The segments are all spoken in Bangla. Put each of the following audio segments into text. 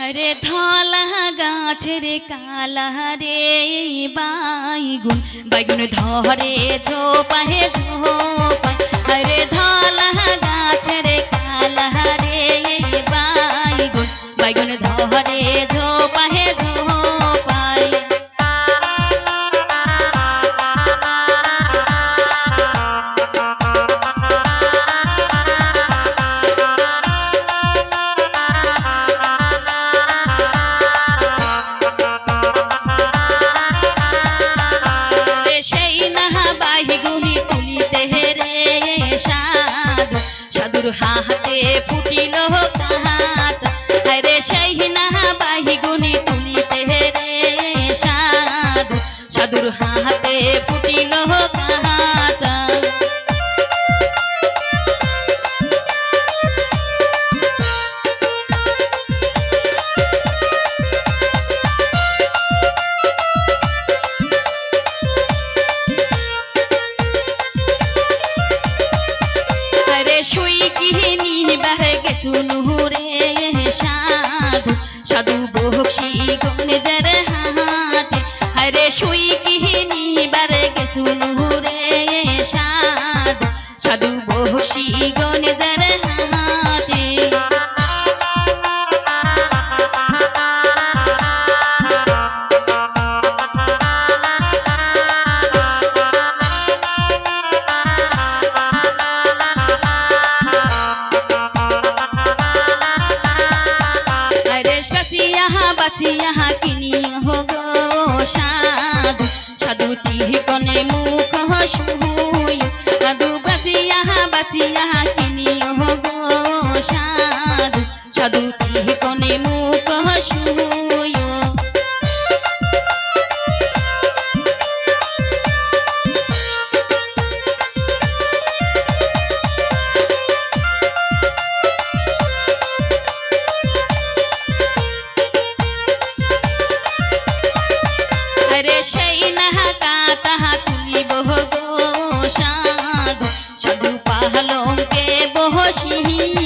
আরে ধলা গাছের কালা রে বাইগুন বাইগুন ধরে ঝোপাহে ঝোপায় ধল ধলা গাছের সাধুর হাতে সাধু বহসি গনে যার হাতে। হরে শুই কিহিনি বারে গেছু নুহুরে সাধু। সাধু বহসি গনে যার বহসি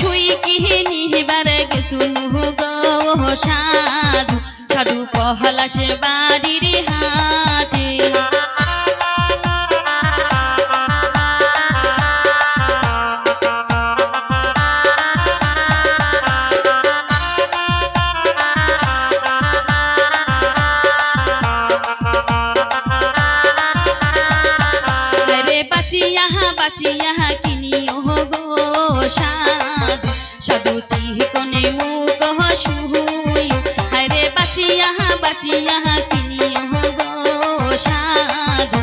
রে শুই কিহিনি বারে গেছিল গো সাধু। সাধু পহলাস বাড়ির হাটি বাচিয়া বাচিয়া কিনি ও সাধু চিহিকনে মুখ হসুই। হরে বাসিয়া বাসিয়া কিনিয়া গো সাধু।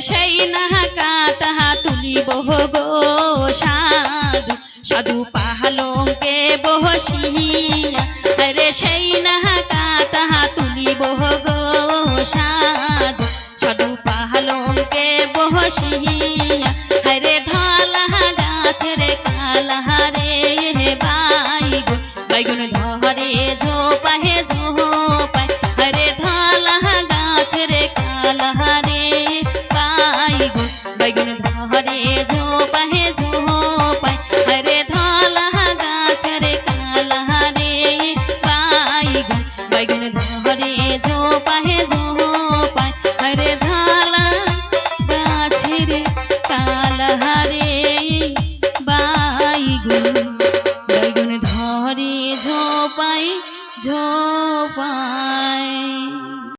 সেই নাহাকা তাহা তুলিব গো সাধু। সাধু বহ বহসিয়া। রে সেই নাহাকা তাহা তুলিব গো